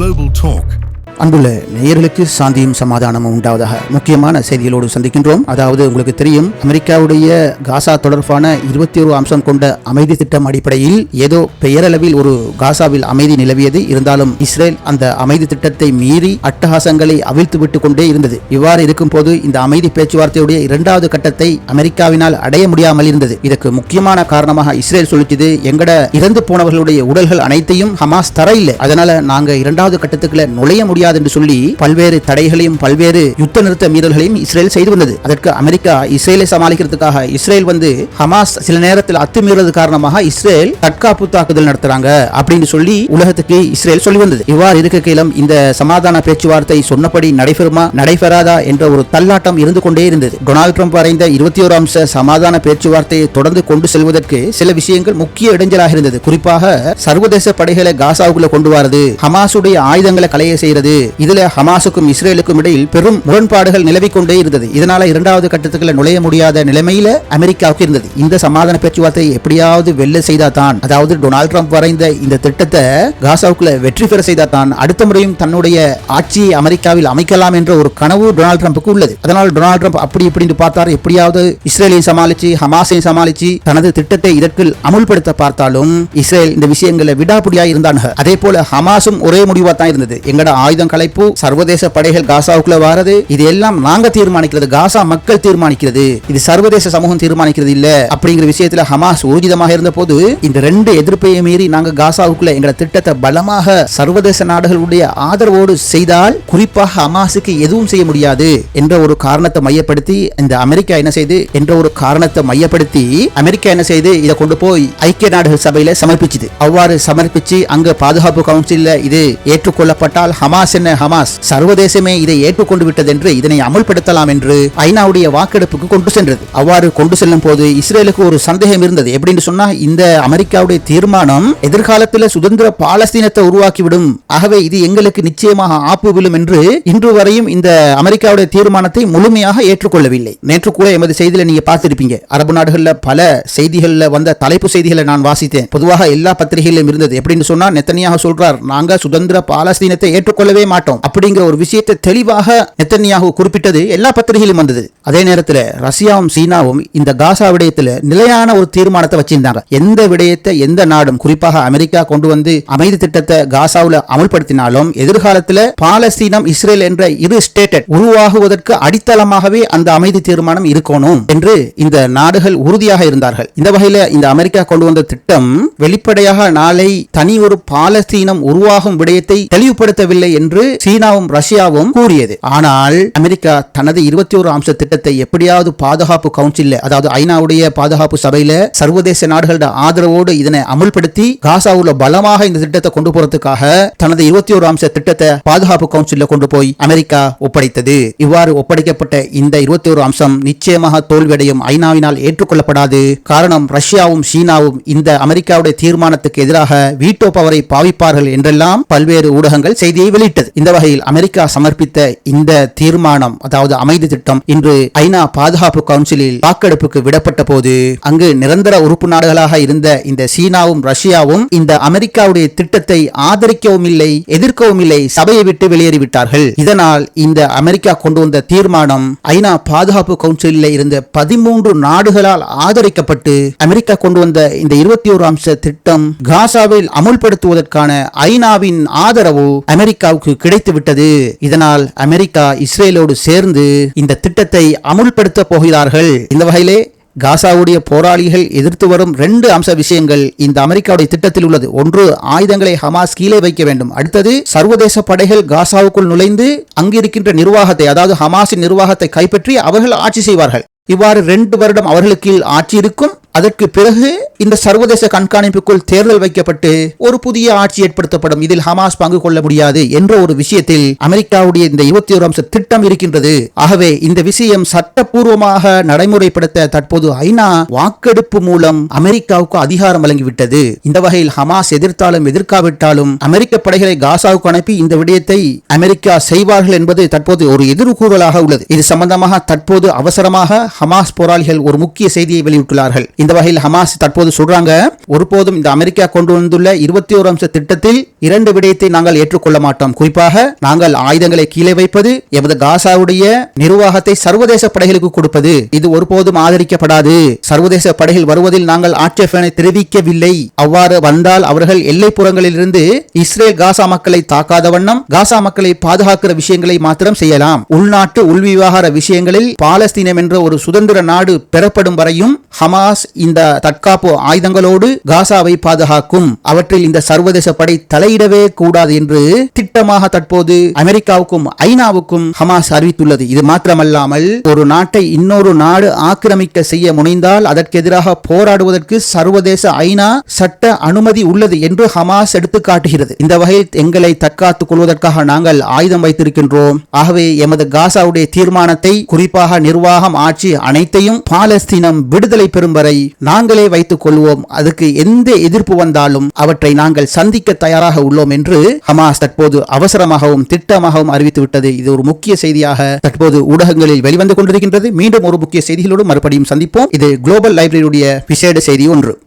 Global Talk. அன்புள்ள நேயர்களுக்கு சாந்தியும் சமாதானமும் உண்டாவதாக முக்கியமான செய்திகளோடு சந்திக்கின்றோம். அதாவது உங்களுக்கு தெரியும் அமெரிக்காவுடைய காசா தொடர்பான இருபத்தி ஒரு அம்சம் கொண்ட அமைதி திட்டம் அடிப்படையில் ஏதோ பெயரளவில் ஒரு காசாவில் அமைதி நிலவியது. இருந்தாலும் இஸ்ரேல் அந்த அமைதி திட்டத்தை மீறி அட்டகாசங்களை அவிழ்த்து விட்டு கொண்டே இருந்தது. இவ்வாறு இருக்கும்போது இந்த அமைதி பேச்சுவார்த்தையுடைய இரண்டாவது கட்டத்தை அமெரிக்காவினால் அடைய முடியாமல் இருந்தது. இதற்கு முக்கியமான காரணமாக இஸ்ரேல் சொல்லிச்சது எங்கட இறந்து போனவர்களுடைய உடல்கள் அனைத்தையும் ஹமாஸ் தர இல்லை. அதனால நாங்க இரண்டாவது கட்டத்துக்குள்ள நுழைய முடியாது என்று சொல்லி பல்வேறு தடைகளையும் பல்வேறு யுத்த நிறுத்த மீறல்களையும் இஸ்ரேல் செய்து வந்தது. அதற்கு அமெரிக்கா இஸ்ரேலை சமாளிக்கிறதுக்காக இஸ்ரேல் வந்து ஹமாஸ் சில நேரத்தில் அத்துமீறது காரணமாக இஸ்ரேல் தற்காப்பு தாக்குதல் நடத்துறாங்க அப்படின்னு சொல்லி உலகத்துக்கு இஸ்ரேல் சொல்லி வந்தது. இவ்வாறு இருக்கையிலும் இந்த சமாதான பேச்சுவார்த்தை சொன்னபடி நடைபெறுமா நடைபெறாதா என்ற ஒரு தள்ளாட்டம் இருந்து கொண்டே இருந்தது. டொனால்ட் ட்ரம்ப் வரைந்த இருபத்தி ஒரு அம்ச சமாதான பேச்சுவார்த்தையை தொடர்ந்து கொண்டு செல்வதற்கு சில விஷயங்கள் முக்கிய இடைஞ்சலாக இருந்தது. குறிப்பாக சர்வதேச படைகளை காசாவுக்குள்ள கொண்டு வரது ஹமாஸுடைய ஆயுதங்களை களைய செய்யறது இதுல ஹமாஸுக்கும் இஸ்ரேலுக்கும் இடையில் பெரும் முரண்பாடுகள் நிலவிக் கொண்டே இருந்தது. இதனால இரண்டாவது கட்டத்துக்குள்ள நுழைய முடியாத நிலைமையில அமெரிக்காவுக்கு இருந்தது. இந்த சமாதான பேச்சுவார்த்தை எப்படியாவது வெல்ல செய்தா தான் அதாவது டொனால்டு ட்ரம்ப் வரைந்த இந்த திட்டத்தை காசாவுக்குள்ள வெற்றி பெற செய்தா தான் அடுத்த முறையும் தன்னுடைய ஆட்சியை அமெரிக்காவில் அமைக்கலாம் என்ற ஒரு கனவு டொனால்டு ட்ரம்ப்புக்கு உள்ளது. அதனால் டொனால்டு ட்ரம்ப் அப்படி இப்படின்னு பார்த்தார். எப்படியாவது இஸ்ரேலையும் சமாளிச்சு ஹமாஸையும் சமாளிச்சு தனது திட்டத்தை இதற்குள் அமுல்படுத்த பார்த்தாலும் இஸ்ரேல் இந்த விஷயங்களை விடாபுடியா இருந்தாங்க அதே போல ஹமாஸும் ஒரே முடிவா தான் இருந்தது. எங்கட ஆயுதம் கலைப்பு சர்வதேச படைகள் காசாவுக்குள்ள வாரது. இது எல்லாம் நாங்க தீர்மானிக்கிறது காசா மக்கள் தீர்மானிக்கிறது. இது சர்வதேச சமூகம் தீர்மானிக்கிறது இல்ல. அப்படிங்கிற விஷயத்துல ஹமாஸ் ஊர்ஜிதமாக இருந்த போது இந்த ரெண்டு எதிர்ப்பையை மீறி நாங்க காசாவுக்குள்ள எங்களை திட்டத்தை பலமாக சர்வதேச நாடுகளுடைய ஆதரவோடு செய்தால் குறிப்பாக ஹமாஸுக்கு எதுவும் செய்ய முடியாது என்ற ஒரு காரணத்தை மையப்படுத்தி இந்த அமெரிக்கா என்ன செய்து என்ற ஒரு காரணத்தை மையப்படுத்தி அமெரிக்கா என்ன செய்து இதை கொண்டு போய் ஐக்கிய நாடுகள் சபையில சமர்ப்பிச்சது. அவ்வாறு சமர்ப்பிச்சு அங்க பாதுகாப்பு கவுன்சில் இது ஏற்றுக்கொள்ளப்பட்டால் ஹமாஸ் என்ன? ஹமாஸ் சர்வதேசமே இதை ஏற்றுக்கொண்டு விட்டதென்று இதனை அமல்படுத்தலாம் என்று ஐநாவுடைய வாக்கெடுப்புக்கு கொண்டு சென்றது. அவ்வாறு கொண்டு செல்லும் போது இஸ்ரேலுக்கு ஒரு சந்தேகம் இருந்தது. எப்படின்னு சொன்னா இந்த அமெரிக்காவுடைய தீர்மானம் எதிர்காலத்தில் சுதந்திர பாலஸ்தீனத்தை உருவாக்கிவிடும். ஆகவே இது எங்களுக்கு நிச்சயமாக ஆப்பு விழும் என்று இன்று வரையும் இந்த அமெரிக்காவுடைய தீர்மானத்தை முழுமையாக ஏற்றுக்கொள்ளவில்லை. நேற்று கூட எமது செய்தியில நீங்க பார்த்திருப்பீங்க. அரபு நாடுகள்ல பல செய்திகள்ல வந்த தலைப்பு செய்திகளை நான் வாசித்தேன். பொதுவாக எல்லா பத்திரிகைகளிலும் இருந்தது. எப்படின்னு சொன்னா நெத்தனியாக சொல்றார் நாங்க சுதந்திர பாலஸ்தீனத்தை ஏற்றுக்கொள்ளவே மாட்டோம். அப்படிங்கிற ஒரு விஷயத்தை தெளிவாக நெத்தன்யாகு குறிப்பிட்டது எல்லா பத்திரிகையிலும் வந்தது. அதே நேரத்தில் ரஷ்யாவும் சீனாவும் இந்த காசா விடயத்தில் நிலையான ஒரு தீர்மானத்தை வச்சிருந்தாங்க. எந்த விடயத்தை எந்த நாடும் குறிப்பாக அமெரிக்கா கொண்டு வந்து அமைதி திட்டத்தை காசாவில் அமல்படுத்தினாலும் எதிர்காலத்தில் பாலஸ்தீனம் இஸ்ரேல் என்ற இரு ஸ்டேட்டட் உருவாகுவதற்கு அடித்தளமாகவே அந்த அமைதி தீர்மானம் இருக்கணும் என்று இந்த நாடுகள் உறுதியாக இருந்தார்கள். இந்த வகையில இந்த அமெரிக்கா கொண்டு வந்த திட்டம் வெளிப்படையாக நாளை தனி ஒரு பாலஸ்தீனம் உருவாகும் விடயத்தை தெளிவுபடுத்தவில்லை என்று சீனாவும் ரஷ்யாவும் கூறியது. ஆனால் அமெரிக்கா தனது இருபத்தி ஒரு அம்ச திட்டத்தை எப்படியாவது பாதுகாப்பு கவுன்சில் அதாவது ஐநாவுடைய பாதுகாப்பு சபையில சர்வதேச நாடுகளோட ஆதரவோடு இதனை அமுல்படுத்தி காசாவுல பலமாக இந்த திட்டத்தை கொண்டு போறதுக்காக தனது இருபத்தி ஒரு அம்ச திட்டத்தை பாதுகாப்பு கவுன்சில்ல கொண்டு போய் அமெரிக்கா ஒப்படைத்தது. இவ்வாறு ஒப்படைக்கப்பட்ட இந்த இருபத்தி ஒரு அம்சம் நிச்சயமாக தோல்வியடையும். ஐநாவினால் ஏற்றுக்கொள்ளப்படாது. காரணம் ரஷ்யாவும் சீனாவும் இந்த அமெரிக்காவுடைய தீர்மானத்துக்கு எதிராக வீட்டோ பவரை பாவிப்பார்கள் என்றெல்லாம் பல்வேறு ஊடகங்கள் செய்தியை வெளியிட்டது இந்த வகையில் அமெரிக்கா சமர்ப்பித்த இந்த தீர்மானம் அதாவது அமைதி திட்டம் இன்று ஐநா பாதுகாப்பு கவுன்சிலில் வாக்கெடுப்புக்கு விடப்பட்ட போது அங்கு நிரந்தர உறுப்பு நாடுகளாக இருந்த இந்த சீனாவும் ரஷ்யாவும் இந்த அமெரிக்காவுடைய திட்டத்தை ஆதரிக்கவும் இல்லை எதிர்க்கவும் இல்லை சபையை விட்டு வெளியேறிவிட்டார்கள். இதனால் இந்த அமெரிக்கா கொண்டு வந்த தீர்மானம் ஐநா பாதுகாப்பு கவுன்சிலில் இருந்த பதிமூன்று நாடுகளால் ஆதரிக்கப்பட்டு அமெரிக்கா கொண்டு வந்த இந்த இருபத்தி ஒரு அம்ச திட்டம் காசாவில் அமுல்படுத்துவதற்கான ஐநாவின் ஆதரவு அமெரிக்காவுக்கு கிடைத்து கிடைத்துவிட்டது இதனால் அமெரிக்கா இஸ்ரேலோடு சேர்ந்து இந்த திட்டத்தை அமுல்படுத்த போகிறார்கள். இந்த வகையிலே காசாவுடைய போராளிகள் எதிர்த்து வரும் ரெண்டு அம்ச விஷயங்கள் இந்த அமெரிக்காவுடைய திட்டத்தில் உள்ளது. ஒன்று ஆயுதங்களை ஹமாஸ் கீழே வைக்க வேண்டும். அடுத்தது சர்வதேச படைகள் காசாவுக்குள் நுழைந்து அங்கிருக்கின்ற நிர்வாகத்தை அதாவது ஹமாஸின் நிர்வாகத்தை கைப்பற்றி அவர்கள் ஆட்சி செய்வார்கள். இவ்வாறு ரெண்டு வருடம் அவர்களுக்கு ஆட்சி இருக்கும். அதற்கு பிறகு இந்த சர்வதேச கண்காணிப்புக்குள் தேர்தல் வைக்கப்பட்டு ஒரு புதிய ஆட்சி ஏற்படுத்தப்படும். இதில் ஹமாஸ் பங்கு கொள்ள முடியாது என்ற ஒரு விஷயத்தில் அமெரிக்காவுடைய இந்த இருபத்தி ஒரு அம்ச திட்டம் இருக்கின்றது. ஆகவே இந்த விஷயம் சட்டப்பூர்வமாக நடைமுறைப்படுத்த தற்போது ஐநா வாக்கெடுப்பு மூலம் அமெரிக்காவுக்கு அதிகாரம் வழங்கிவிட்டது. இந்த வகையில் ஹமாஸ் எதிர்த்தாலும் எதிர்க்காவிட்டாலும் அமெரிக்க படைகளை காசாவுக்கு அனுப்பி இந்த விடயத்தை அமெரிக்கா செய்வார்கள் என்பது தற்போது ஒரு எதிர்கூறலாக உள்ளது. இது சம்பந்தமாக தற்போது அவசரமாக ஹமாஸ் போராளிகள் ஒரு முக்கிய செய்தியை வெளியிட்டுள்ளார்கள். இந்த வகையில் ஹமாஸ் தற்போது சொல்றாங்க ஒருபோதும் இந்த அமெரிக்கா கொண்டு வந்துள்ள இருபத்தி ஒரு அம்ச திட்டத்தில் இரண்டு விடயத்தை நாங்கள் ஏற்றுக்கொள்ள மாட்டோம். குறிப்பாக நாங்கள் ஆயுதங்களை கீழே வைப்பது எமது காசாவுடைய நிர்வாகத்தை சர்வதேச படைகளுக்கு கொடுப்பது. இது ஒருபோதும் ஆதரிக்கப்படாது. சர்வதேச படைகள் வருவதில் நாங்கள் ஆட்சேபனை தெரிவிக்கவில்லை. அவ்வாறு வந்தால் அவர்கள் எல்லைப்புறங்களிலிருந்து இஸ்ரேல் காசா மக்களை தாக்காத வண்ணம் காசா மக்களை பாதுகாக்கிற விஷயங்களை மாத்திரம் செய்யலாம். உள்நாட்டு உள்விவகார விஷயங்களில் பாலஸ்தீனம் என்ற ஒரு சுதந்திர நாடு பெறப்படும் வரையும் ஹமாஸ் இந்த தற்காப்பு ஆயுதங்களோடு காசாவை பாதுகாக்கும். அவற்றில் இந்த சர்வதேச படை தலையிடவே கூடாது என்று திட்டமாக தற்போது அமெரிக்காவுக்கும் ஐநாவுக்கும் ஹமாஸ் அறிவித்துள்ளது. இது மாத்திரமல்லாமல் ஒரு நாட்டை இன்னொரு நாடு ஆக்கிரமிக்க செய்ய முனைந்தால் அதற்கு எதிராக போராடுவதற்கு சர்வதேச ஐநா சட்ட அனுமதி உள்ளது என்று ஹமாஸ் எடுத்து காட்டுகிறது இந்த வகையில் எங்களை தற்காத்துக் கொள்வதற்காக நாங்கள் ஆயுதம் வைத்திருக்கின்றோம். ஆகவே எமது காசாவுடைய தீர்மானத்தை குறிப்பாக நிர்வாகம் ஆட்சி அனைத்தையும் பாலஸ்தீனம் விடுதலை பெறும் வரை நாங்களே வைத்துக் கொள்வோம். அதுக்கு எந்த எதிர்ப்பு வந்தாலும் அவற்றை நாங்கள் சந்திக்க தயாராக உள்ளோம் என்று ஹமாஸ் தற்போது அவசரமாகவும் திட்டமாகவும் அறிவித்துவிட்டது இது ஒரு முக்கிய செய்தியாக தற்போது ஊடகங்களில் வெளிவந்து கொண்டிருக்கின்றது. மீண்டும் ஒரு முக்கிய செய்திகளோடு மறுபடியும் சந்திப்போம். இது குளோபல் லைப்ரரியுடைய விசேட செய்தி ஒன்று.